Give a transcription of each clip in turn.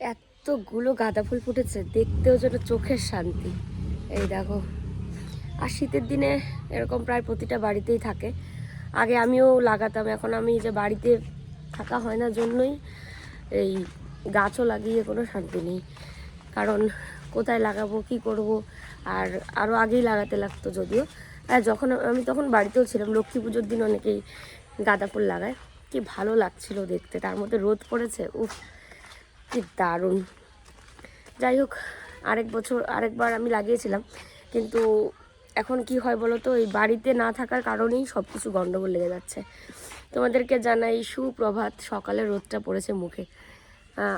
এতগুলো গাঁদা ফুল ফুটেছে, দেখতেও যেন চোখের শান্তি। এই দেখো, আর শীতের দিনে এরকম প্রায় প্রতিটা বাড়িতেই থাকে। আগে আমিও লাগাতাম, এখন আমি যে বাড়িতে থাকা হয় না জন্যই এই গাছও লাগিয়ে কোনো শান্তি নেই। কারণ কোথায় লাগাবো, কি করব, আর আরও আগেই লাগাতে লাগতো যদিও। আর যখন আমি তখন বাড়িতেও ছিলাম, লক্ষ্মী পুজোর দিন অনেকেই গাঁদা ফুল লাগায়। কি ভালো লাগছিল দেখতে, তার মধ্যে রোদ পড়েছে, উফ। কি দারুণ। যাই হোক, আরেক বছর, আরেকবার আমি লাগিয়েছিলাম, কিন্তু এখন কি হয় বলো তো, এই বাড়িতে না থাকার কারণেই সব কিছু গণ্ডগোল লেগে যাচ্ছে। তোমাদেরকে জানাই সুপ্রভাত সকালে রোদটা পড়েছে মুখে।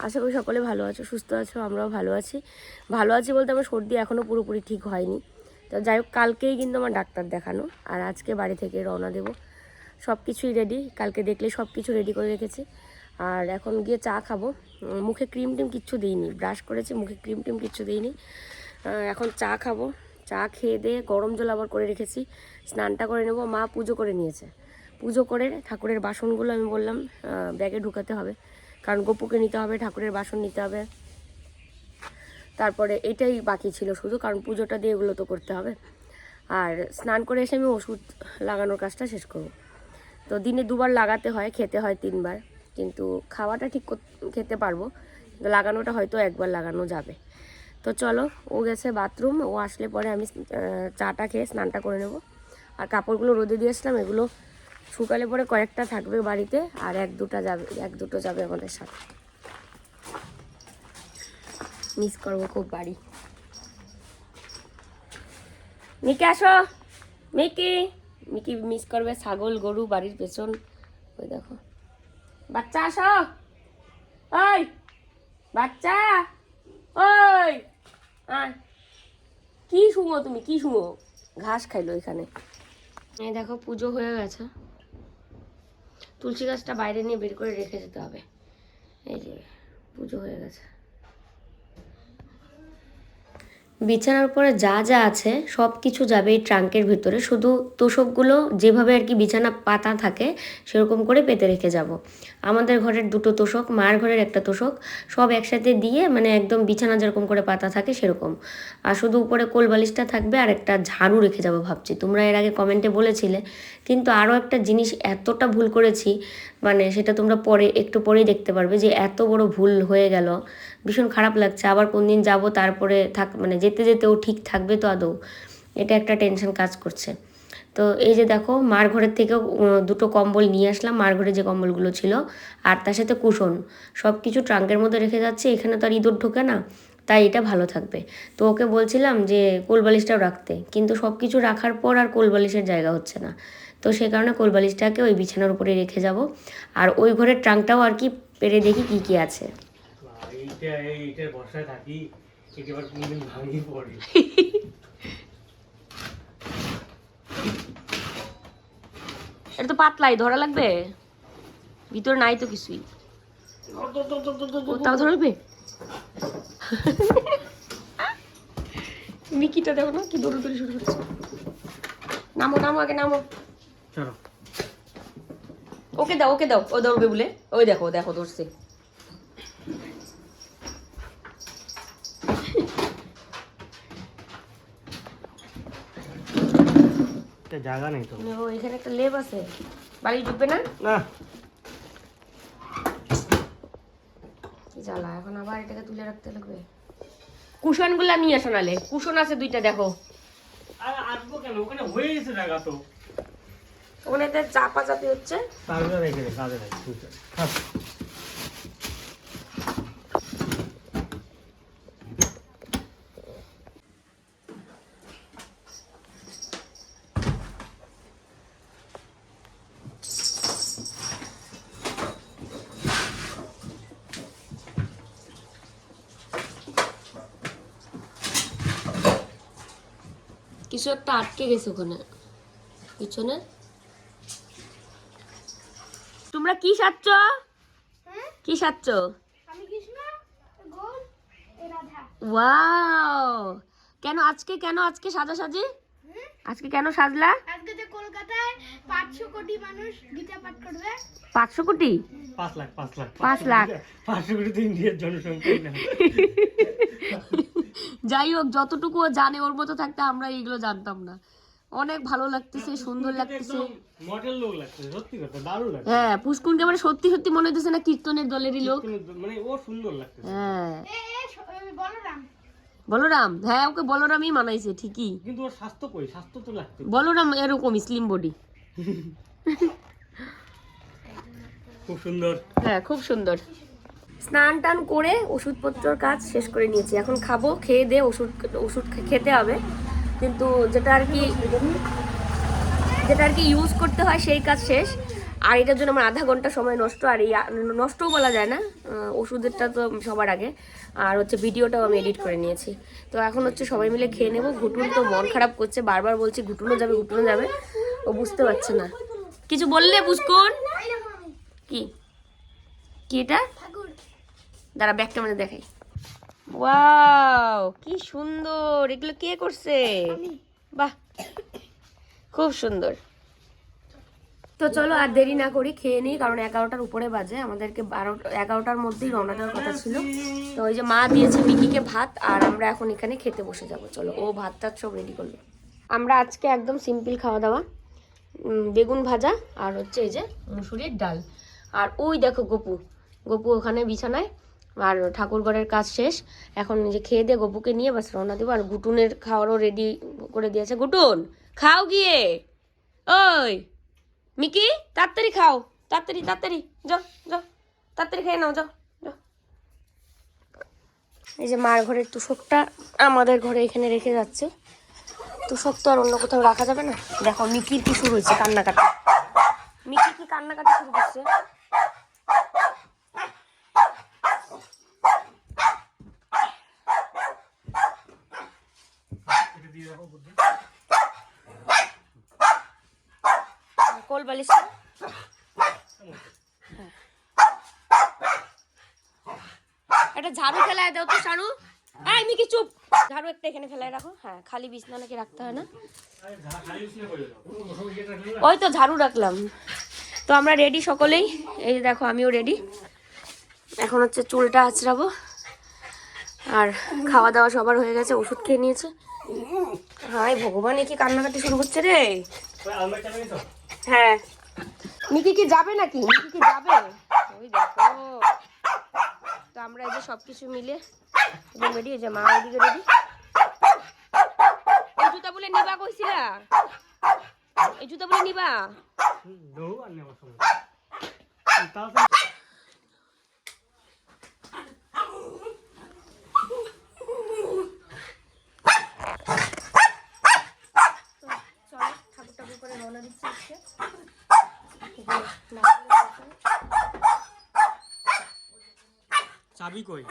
আশা করি সকলে ভালো আছো, সুস্থ আছো, আমরাও ভালো আছি। ভালো আছি বলতে আমার সর্দি এখনও পুরোপুরি ঠিক হয়নি। তো যাই হোক, কালকেই কিন্তু আমার ডাক্তার দেখানো, আর আজকে বাড়ি থেকে রওনা দেব। সব কিছুই রেডি কালকে দেখলে সব কিছু রেডি করে রেখেছি। আর এখন গিয়ে চা খাব। মুখে ক্রিম টিম কিচ্ছু দিইনি। ব্রাশ করেছি, মুখে ক্রিম টিম কিচ্ছু দিইনি। এখন চা খাব। চা খেয়ে দিয়ে গরম জল আবার করে রেখেছি। স্নানটা করে নেব। মা পুজো করে নিয়েছে। পুজো করে ঠাকুরের বাসনগুলো আমি বললাম ব্যাগে ঢুকাতে হবে। কারণ গোপুকে নিতে হবে, ঠাকুরের বাসন নিতে হবে। তারপরে এটাই বাকি ছিল শুধু, কারণ পুজোটা দিয়ে এগুলো তো করতে হবে। আর স্নান করে এসে আমি ওষুধ লাগানোর কাজটা শেষ করব। তো দিনে দুবার লাগাতে হয়, খেতে হয় তিনবার। কিন্তু খাওয়াটা ঠিক খেতে পারব। লাগানোটা হয়তো একবার লাগানো যাবে। তো চলো, ও গেছে বাথরুম, ও আসলে পরে আমি চাটা খেয়ে স্নানটা করে নেব। আর কাপড়গুলো রোদে দিয়ে আসলাম, এগুলো শুকালে পরে কয়েকটা থাকবে বাড়িতে, আর এক দুটো যাবে এক দুটো যাবে আমাদের সাথে। মিস করব খুব বাড়ি। মিকি, আসো! মিকি! মিকি মিস করবে ছাগল, গরু, বাড়ির পেছন। ওই দেখো। বাচ্চা আসো। ওই, বাচ্চা। ওই কি শুঙো তুমি, কি শুঙো ঘাস খাইলো এখানে এই দেখো, পুজো হয়ে গেছে। তুলসী গাছটা বাইরে নিয়ে বের করে রেখে যেতে হবে। এই যে, পুজো হয়ে গেছে। বিছানার উপরে যা যা আছে সব কিছু যাবে এই ট্রাঙ্কের ভিতরে। শুধু তোষকগুলো যেভাবে আর কি বিছানা পাতা থাকে, সেরকম করে পেতে রেখে যাব। আমাদের ঘরের দুটো তোষক, মার ঘরের একটা তোষক, সব একসাথে দিয়ে মানে একদম বিছানা যেরকম করে পাতা থাকে সেরকম। আর শুধু উপরে কোল বালিশটা থাকবে আর একটা ঝাড়ু রেখে যাব ভাবছি। তোমরা এর আগে কমেন্টে বলেছিলে কিন্তু আরও একটা জিনিস এতটা ভুল করেছি মানে সেটা তোমরা পরে, একটু পরেই দেখতে পারবে যে এত বড় ভুল হয়ে গেল। ভীষণ খারাপ লাগছে। আবার কোন দিন যাব, তারপরে থাক মানে যেতে যেতে ও ঠিক থাকবে তো আদৌ। এটা একটা টেনশন কাজ করছে। তো এই যে দেখো, মার ঘরের থেকেও দুটো কম্বল নিয়ে আসলাম। মার ঘরে যে কম্বলগুলো ছিল, আর তার সাথে কুশন। সব কিছু ট্রাঙ্কের মধ্যে রেখে যাচ্ছে। এখানে তো আর ইঁদুর ঢোকে না, তাই এটা ভালো থাকবে। তো ওকে বলছিলাম যে, কোলবালিশটাও রাখতে। কিন্তু সব কিছু রাখার পর আর কোলবালিশের জায়গা হচ্ছে না। তো সেই কারণে কোলবালিশটাকে ওই বিছানার উপরে রেখে যাব। আর ওই ঘরের ট্রাঙ্কটাও আর কি পেরে দেখি কী কী আছে। এটা তো পাতলাই ধরা লাগবে? ভিতরে নাই তো কিছুই। তাও ধরা লাগবে মিকিটা দেখো না কি দৌড়ি শুরু করছে। নামো নামো আগে নামো। চলো। ওকে দাও ওকে দাও। ও দৌড়বে বলে। ওই দেখো দেখো দৌড়ছে। জায়গা নেই তো। ও এখানে একটা লেপ আছে। বাড়ি ঢুকবে না? না। জ্বালা এখন আবার এটাকে তুলে রাখতে লাগবে। কুশনগুলা নিয়ে আসো নালে। কুশন আছে দুইটা দেখো। আর আসব কেন? ওখানে হয়ে গেছে জায়গা তো। ওখানে চাপা চাপি হচ্ছে। কিছু একটা আটকে গেছে ওখানে। পিছনে তোমরা কি সাচ্ছ কি সাচ্ছ আমি কৃষ্ণ গোল এ রাধা। ওয়াও! কেন আজকে কেন আজকে সাজা সাজি আজকে কেন সাজলা? আজকে যে কলকাতায় পাঁচশো কোটি মানুষ গীতা পাঠ করবে। পাঁচশো কোটি? পাঁচ লাখ পাঁচ লাখ। পাঁচ লাখ। পাঁচশো কোটি তো ইন্ডিয়ার জনসংখ্যাই না। যাই হোক যতটুকু জানে ওর মতো থাকতে আমরা এইগুলো জানতাম না। অনেক ভালো লাগতেছে সুন্দর লাগতেছে। মডেল লোক লাগছে সত্যি কথা দারুণ লাগছে হ্যাঁ পুষ্কুনকে মানে সত্যি সত্যি মনে হচ্ছে না কীর্তনের দলেরই লোক। মানে ও সুন্দর লাগছে হ্যাঁ। বলরাম। বলরাম হ্যাঁ ওকে বলরামই মানাইছে ঠিকই। কিন্তু ওর স্বাস্থ্য কই? স্বাস্থ্য তো লাগছে বলরাম এরকম স্লিম বডি খুব সুন্দর। হ্যাঁ খুব সুন্দর। স্নান টান করে ওষুধপত্রর কাজ শেষ করে নিয়েছি। এখন খাব খেয়ে দিয়ে ওষুধ ওষুধ খেতে হবে। কিন্তু যেটা আর কি যেটা আর কি ইউজ করতে হয় সেই কাজ শেষ। আর এটার জন্য আমার আধা ঘণ্টা সময় নষ্ট আর এই নষ্টও বলা যায় না। ওষুধেরটা তো সবার আগে। আর হচ্ছে ভিডিওটাও আমি এডিট করে নিয়েছি। তো এখন হচ্ছে সবাই মিলে খেয়ে নেব। ঘুটুন তো মন খারাপ করছে। বারবার বলছি ঘুটুনো যাবে ঘুটুনো যাবে। ও বুঝতে পারছে না। কিছু বললে আমি কি? কি এটা? দাঁড়া ব্যাগটা মানে দেখাই। ওয়াও কি সুন্দর। এগুলো কে করছে? বাহ খুব সুন্দর। তো চলো আর দেরি না করি খেয়ে নিই কারণ এগারোটার উপরে বাজে। আমাদেরকে বারো এগারোটার মধ্যেই রওনা দেওয়ার কথা ছিল। তো ওই যে মা দিয়েছে মিকিকে ভাত আর আমরা এখন এখানে খেতে বসে যাব। চলো ও ভাত টাত সব রেডি করল। আমরা আজকে একদম সিম্পল খাওয়া দাওয়া। বেগুন ভাজা আর হচ্ছে এই যে মুসুরির ডাল। আর ওই দেখো গপু। গপু ওখানে বিছানায় আর ঠাকুরঘরের কাজ শেষ। এখন যে খেয়ে দিয়ে গপুকে নিয়ে বাস রওনা দেবো। আর গুটুনের খাওয়ারও রেডি করে দিয়েছে। গুটুন, খাও গিয়ে। ওই, মিকি, তাড়াতাড়ি খাও। তাড়াতাড়ি তাড়াতাড়ি। যাও যাও। তাড়াতাড়ি খেয়ে নাও যাও। এই যে মার ঘরের তুষকটা আমাদের ঘরে এখানে রেখে যাচ্ছে। তুষক তো আর অন্য কোথাও রাখা যাবে না। দেখো মিকির কি শুরু হয়েছে কান্নাকাটি। মিকি কি কান্নাকাটি শুরু করছে এটা দিয়ে রাখো বুদ্ধি কোল বালিশ একটা ঝাড়ু ফেলায় দাও তো সারু এই মিকি, চুপ। ঝাড়ু একটা এখানে ফেলায় রাখো। হ্যাঁ খালি বিছনা নাকি রাখতে হয় না? ওই তো ঝাড়ু রাখলাম। তো আমরা রেডি সকলেই? এই দেখো, আমিও রেডি এখন হচ্ছে চুলটা আঁচড়াবো। আর খাওয়া দাওয়া সবার হয়ে গেছে, ওষুধ খেয়ে নিয়েছে। হাই ভগবান এ কি কান্নাকাটি শুরু করছে রে? হ্যাঁ। মিকি কি যাবে নাকি? মিকি কি যাবে? ওই দেখো। তো আমরা এই যে সব কিছু মিলে রেডি এই যে মা ওইদিকে রেডি এই জুতা বলে নিবা কইছিলা? এই জুতা বলে নিবা হুম, দেবো আর নেওয়ার সময় তাড়াতাড়ি চলো ঠাকুর ঠাকুর করে রওনা দিচ্ছি আজকে চাবি কই?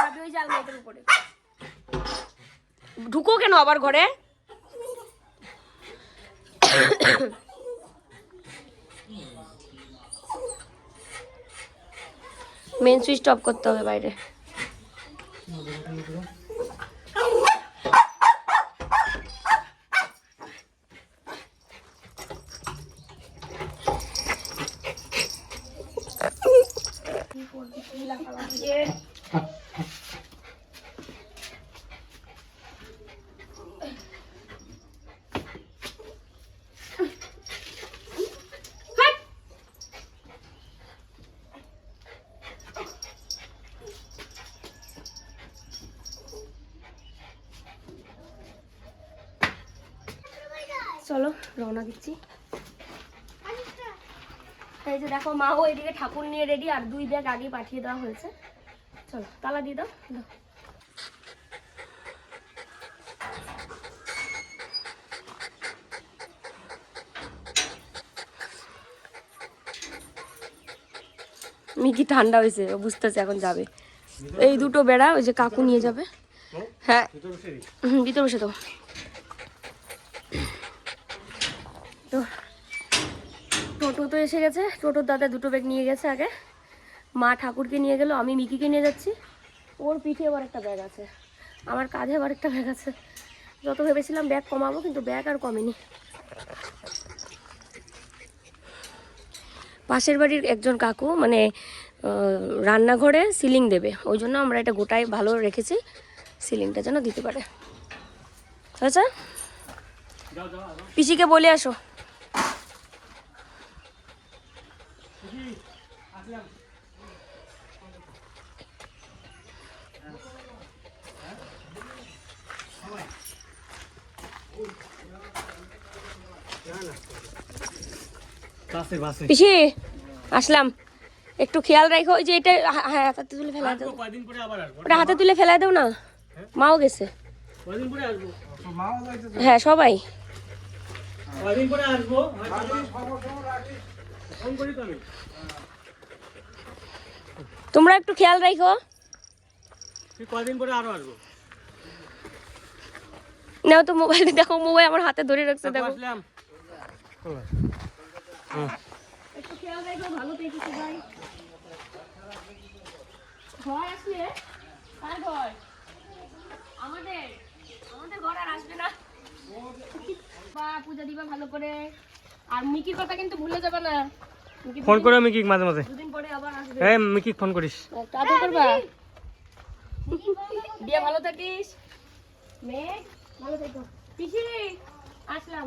চাবি ওই জাল উপরে। ঢুকো কেন আবার ঘরে? মেন সুইচ অফ করতে হবে বাইরে। রওনা দিচ্ছি। এই যে দেখো মা ও এদিকে ঠাকুর নিয়ে রেডি আর দুই ব্যাগ আগে পাঠিয়ে দেওয়া হয়েছে। চলো তালা দিয়ে দাও দাও। মিকি ঠান্ডা হয়েছে ও বুঝতেছে এখন যাবে। এই দুটো বেড়া ওই যে কাকু নিয়ে যাবে। হ্যাঁ। ভিতরে বসে তো টোটো তো এসে গেছে। টোটোর দাদা দুটো ব্যাগ নিয়ে গেছে আগে। মা ঠাকুরকে নিয়ে গেল, আমি মিকিকে নিয়ে যাচ্ছি। ওর পিঠে আবার একটা ব্যাগ আছে। আমার কাঁধে আবার একটা ব্যাগ আছে। যত ভেবেছিলাম ব্যাগ কমাবো, কিন্তু ব্যাগ আর কমেনি। পাশের বাড়ির একজন কাকু মানে রান্নাঘরে সিলিং দেবে। ওই জন্য আমরা এটা গোটাই ভালো রেখেছি। সিলিংটা যেন দিতে পারে। আচ্ছা। পিসিকে বলে আসো আসলাম বাসে বাসে পিসি আসলাম। একটু খেয়াল রাখো ওই যে এটা হ্যাঁ হাতে তুলে ফেলা দাও। ওটা হাতে তুলে ফেলা দাও না? মাও গেছে। কয়দিন পরে আসব? হ্যাঁ সবাই। কয়দিন পরে আসব? তোমরা একটু খেয়াল রাখো তুই কয়দিন পরে আরও আসব? নাও তো মোবাইল দেখো মোবাইল আমার হাতে ধরে রাখছে দেখো। একটু খেয়াল রাখো ভালো পেয়েছি সবাই ঘর আসলে কার ঘর? আমাদের। আমাদের ঘর আর আসবে না। বা পূজা দিবা ভালো করে। আর মিকির কথা কিন্তু ভুলে যাবে না। ফোন করে আমি কি মাঝে মাঝে। দুদিন পরে আবার হ্যাঁ মিকি ফোন করিস। করবা। দিয়ে ভালো থাকিস? মেঘ ভালো থেকো। পিসি আসলাম।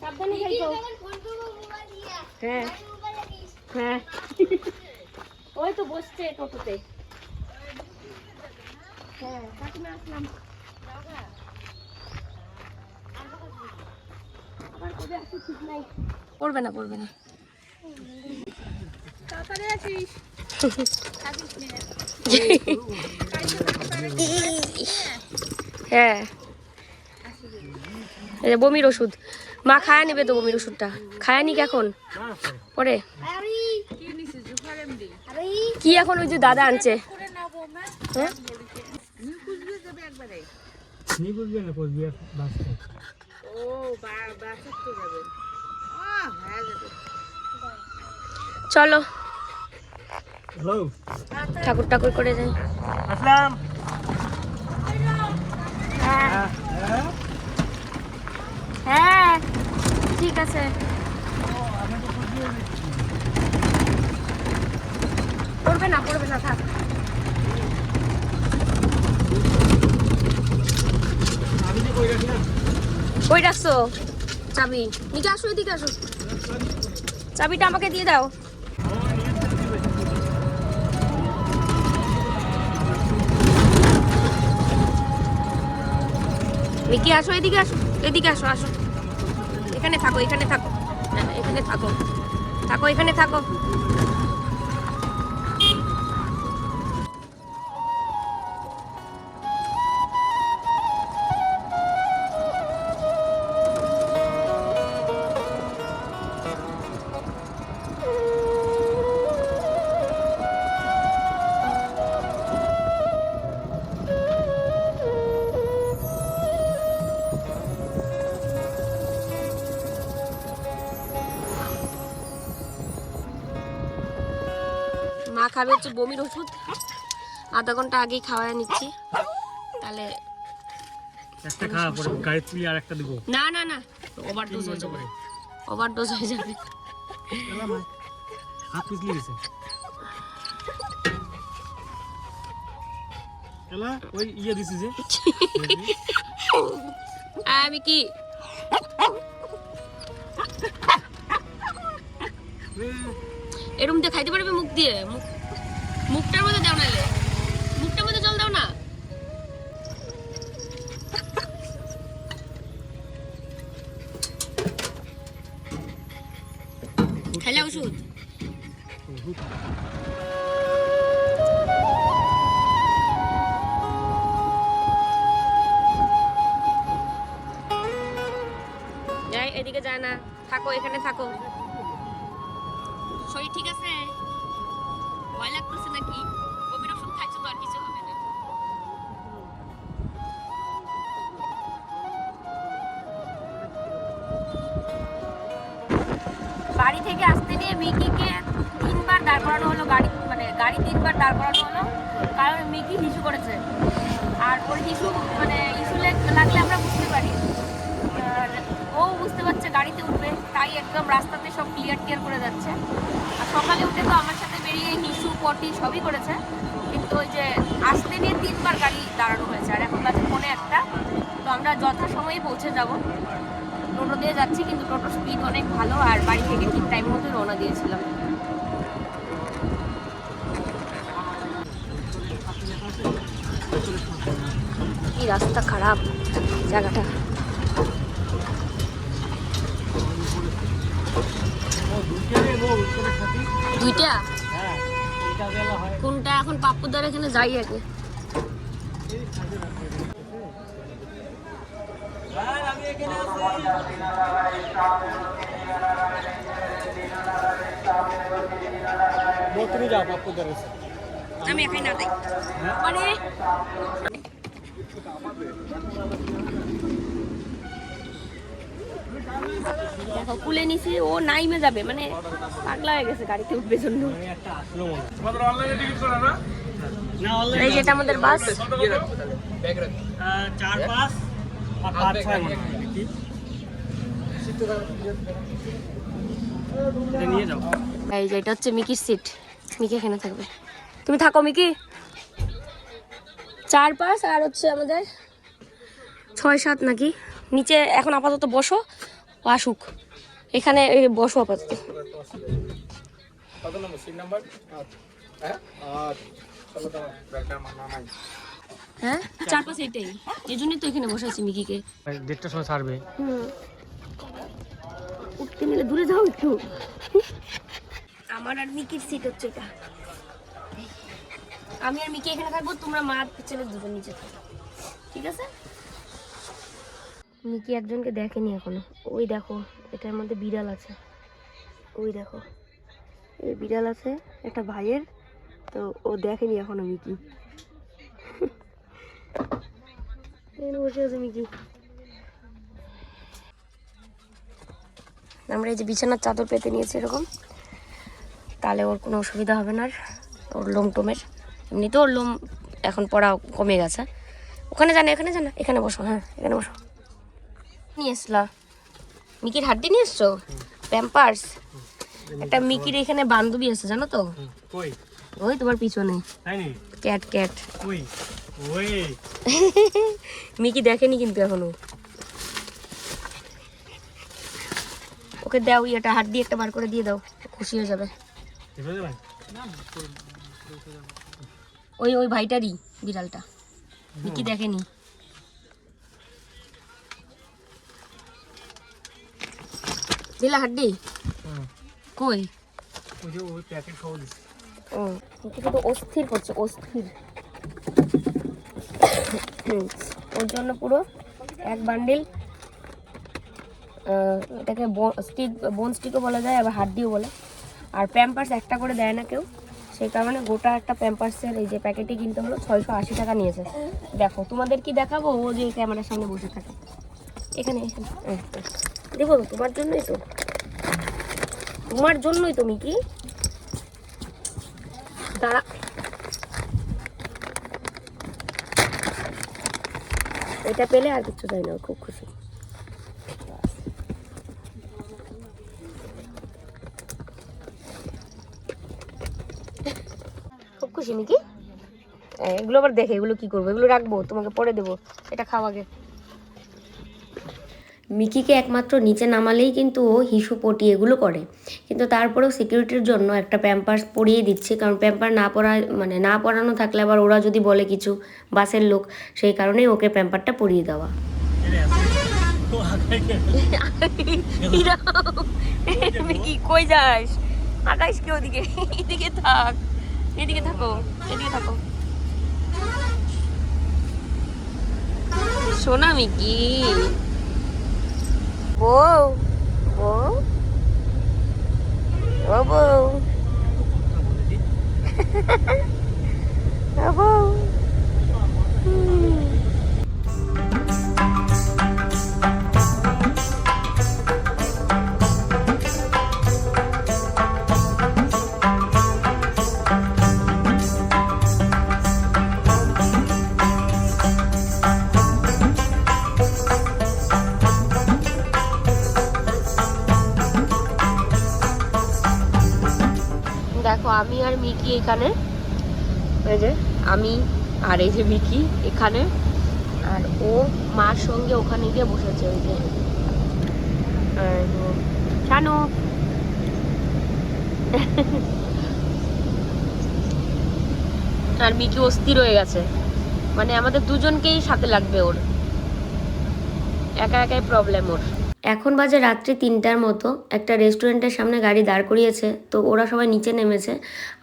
সাবধানে খাইছো যখন ফোন করব মোবাইল দিয়ে হ্যাঁ। হ্যাঁ। ওই তো বসছে টোটোতে। হ্যাঁ কাকিমা আসলাম। আবার কবে আসি ঠিক নাই। পড়বে না পড়বে না। হ্যাঁ। বমির ওষুধ। মা খায়া নিবে তো বমির ওষুধটা। খায়া নিক এখন। পরে। আরে আরে কি এখন ওই যে দাদা আনছে? হ্যাঁ? না কোচবিহার বাস চলো। ঠাকুর ঠাকুর করে যাই। আসলাম। হ্যাঁ। ঠিক আছে। পড়বে না পড়বে না থাক। কই রাখছো চাবি। নিচে আসো এদিকে আসো। চাবিটা আমাকে দিয়ে দাও। মিকি আসো এদিকে আসো। এদিকে আসো আসো। এখানে থাকো এখানে থাকো। হ্যাঁ, এখানে থাকো। থাকো এখানে থাকো। খাবে হচ্ছে বমির ওষুধ। আধা ঘণ্টা আগেই খাওয়ায় নিচ্ছি। তাহলে একটা খাওয়া পরে গাড়ি তুলি আর একটা দিব। না না না ওভার ডোজ হয়ে যাবে। ওভার হয়ে যাবে। হাত পিছলি গেছে। এলা ওই ইয়ে দিছি যে। আমি কি? এরম দিয়ে খাইতে পারবে মুখ দিয়ে? মুখ থাকো, এখানে থাকো। শরীর ঠিক আছে? ভয় লাগতেছে নাকি? ওষুধ খাইছো তো আর কিছু হবে বাড়ি থেকে আসতে নিয়ে মিকিকে তিনবার দাঁড় করানো হলো, গাড়ি মানে গাড়ি তিনবার দাঁড় করানো হলো, কারণ মিকি হিসু করেছে। আর ওর হিসু মানে লেগ- লাগলে আমরা বুঝতে পারি। ও বুঝতে পারছে একদম রাস্তাতে সব ক্লিয়ার টিয়ার করে যাচ্ছে। আর সকালে উঠে তো আমার সাথে বেরিয়ে হিসু, পটি সবই করেছে। কিন্তু ওই যে আসতে নিয়ে তিনবার গাড়ি দাঁড়ানো হয়েছে, আর এখন বাজে ফোনে একটা। তো আমরা যথাসময়ে পৌঁছে যাব। টোটো দিয়ে যাচ্ছি, কিন্তু টোটোর স্পিড অনেক ভালো, আর বাড়ি থেকে ঠিক টাইম মতো রওনা দিয়েছিলাম। রাস্তা খারাপ, জায়গাটা। দুইটা? হ্যাঁ হয়। কোনটা এখন পাপ্পুদার এখানে যাই আগে? তুমি যাও বাপুদের আমি একাই না দেই মানে? দেখো কুলে নিছি ও নাইমে যাবে মানে পাগলা হয়ে গেছে গাড়িতে উঠবে জন্য। আমি একটা আসলো। না? অনলাইন এই যেটা আমাদের বাস চার পাঁচ পাঁচ ছয় কি এটা নিয়ে যাও। এই যে এটা হচ্ছে মিকির সিট মিকি এখানে থাকবে। তুমি থাকো মিকি। চার পাঁচ আর হচ্ছে আমাদের ছয় সাত নাকি? নিচে এখন আপাতত বসো ও আসুক। এখানে বসো আপাতত। কত নম্বর? Seat number? হ্যাঁ? হ্যাঁ? চার পাঁচ এইটাই। এই জন্যই তো এখানে বসাচ্ছি মিকিকে। দেড়টার সময় ছাড়বে। উঠতে নিলে দূরে যাও একটু। আমার আর মিকির সিট হচ্ছে এটা। আমি আর মিকি এখানে থাকব তোমরা মা ছেলে দুজন নিচে থাকো। ঠিক আছে? মিকি একজনকে দেখেনি এখনও। ওই দেখো, এটার মধ্যে বিড়াল আছে। ওই দেখো, এই বিড়াল আছে, একটা ভাইয়ের, তো ও দেখেনি এখনও মিকি। বসে আছে মিকি। আমরা এই যে বিছানার চাদর পেতে নিয়েছি এরকম, তাহলে ওর কোনো অসুবিধা হবে না আর, ওর লোম টোমের। এমনিতেও ওর লোম এখন পড়া কমে গেছে। ওখানে জানা, এখানে জানা? এখানে বসো হ্যাঁ এখানে বসো। নিয়ে এসলা মিকির হাড্ডি নিয়ে এসছো প্যাম্পার্স একটা মিকির এখানে বান্ধবী আছে জানো তো? কই? ওই তোমার পিছনে। Cat cat. ওই। মিকি দেখেনি কিন্তু এখনও। ওকে দাও ইয়েটা হাত দিয়ে একটা বার করে দিয়ে দাও। খুশি হয়ে যাবে? ওই ওই ভাইটারই বিড়ালটা। মিকি দেখেনি। দিলা হাড্ডি? কই? ওই যে ওই প্যাকেট সহ দিচ্ছি ও মিকি তো অস্থির করছে অস্থির। ওর জন্য পুরো এক বান্ডিল এটাকে স্টিক বোন স্টিকও বলা যায় আবার হাড্ডিও বলে। আর প্যাম্পার্স একটা করে দেয় না কেউ। সেই কারণে গোটা একটা প্যাম্পার্সের এই যে প্যাকেটে কিনতে হলো ছয়শো আশি টাকা নিয়েছে। দেখো তোমাদের কি দেখাবো? ও যে ক্যামেরার সামনে বসে থাকে। এখানে এখানে। এই। তোমার জন্যই তো। তোমার জন্যই তো, মিকি। দাঁড়া। এটা পেলে আর কিছু চাই না, খুব খুশি। খুব খুশি নাকি এগুলো আবার দেখে, এগুলো কি করব? এগুলো রাখব, তোমাকে পরে দেবো। এটা খাও আগে। মিকিকে একমাত্র নিচে নামালেই কিন্তু ও হিসু পটি এগুলো করে। কিন্তু তারপরেও সিকিউরিটির জন্য একটা প্যাম্পার্স পরিয়ে দিচ্ছে, কারণ প্যাম্পার না পরা মানে না পরানো থাকলে আবার ওরা যদি বলে কিছু বাসের লোক, সেই কারণেই ওকে প্যাম্পারটা পরিয়ে দেওয়া। মিকি, কই যাস? আকাশ কি ওদিকে? এদিকে থাক। এদিকে থাকো এদিকে থাকো। সোনা Mickey. vou, vou, eu vou, tá tá eu vou. Hum. ও আমি আর মিকি এখানে। এই যে আমি আর এই যে মিকি এখানে। আর ও মার সঙ্গে ওখানে গিয়ে বসেছে ওই যে, শানু। আর মিকি অস্থির হয়ে গেছে। মানে আমাদের দুজনকেই সাথে লাগবে ওর। একা একাই প্রবলেম ওর। এখন বাজে রাত্রি তিনটার মতো, একটা রেস্টুরেন্টের সামনে গাড়ি দাঁড় করিয়েছে, তো ওরা সবাই নিচে নেমেছে।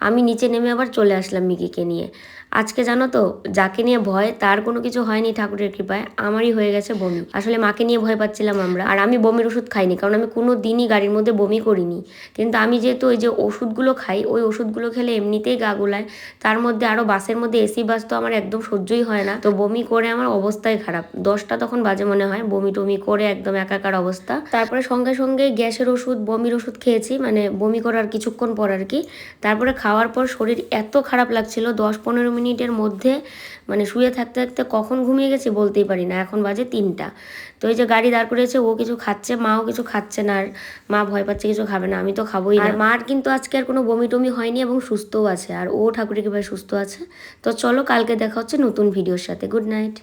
আমি নিচে নেমে আবার চলে আসলাম মিকিকে নিয়ে। আজকে জানো তো, যাকে নিয়ে ভয়, তার কোনো কিছু হয়নি ঠাকুরের কৃপায়, আমারই হয়ে গেছে বমি। আসলে মাকে নিয়ে ভয় পাচ্ছিলাম আমরা, আর আমি বমির ওষুধ খাইনি, কারণ আমি কোনো দিনই গাড়ির মধ্যে বমি করিনি। কিন্তু আমি যেহেতু ওই যে ওষুধগুলো খাই, ওই ওষুধগুলো খেলে এমনিতেই গা গোলায়, তার মধ্যে আরও বাসের মধ্যে এসি বাস তো আমার একদম সহ্যই হয় না। তো বমি করে আমার অবস্থাই খারাপ। দশটা তখন বাজে মনে হয়, বমি টমি করে একদম একাকার অবস্থা। তারপরে সঙ্গে সঙ্গে গ্যাসের ওষুধ, বমির ওষুধ খেয়েছি মানে বমি করার কিছুক্ষণ পর আর কি। তারপরে খাওয়ার পর শরীর এত খারাপ লাগছিল, দশ পনেরো মিনিটের মধ্যে মানে শুয়ে থাকতে থাকতে কখন ঘুমিয়ে গেছি বলতেই পারি না, এখন বাজে তিনটা। তো এই যে গাড়ি দাঁড় করেছে ও কিছু খাচ্ছে, মাও কিছু খাচ্ছে না, আর মা ভয় পাচ্ছে কিছু খাবে না, আমি তো খাবোই আর মার কিন্তু আজকে আর কোনো বমি টমি হয়নি এবং সুস্থও আছে, আর ও ঠাকুরের ভাই সুস্থ আছে। তো চলো কালকে দেখা হচ্ছে নতুন ভিডিওর সাথে, গুড নাইট।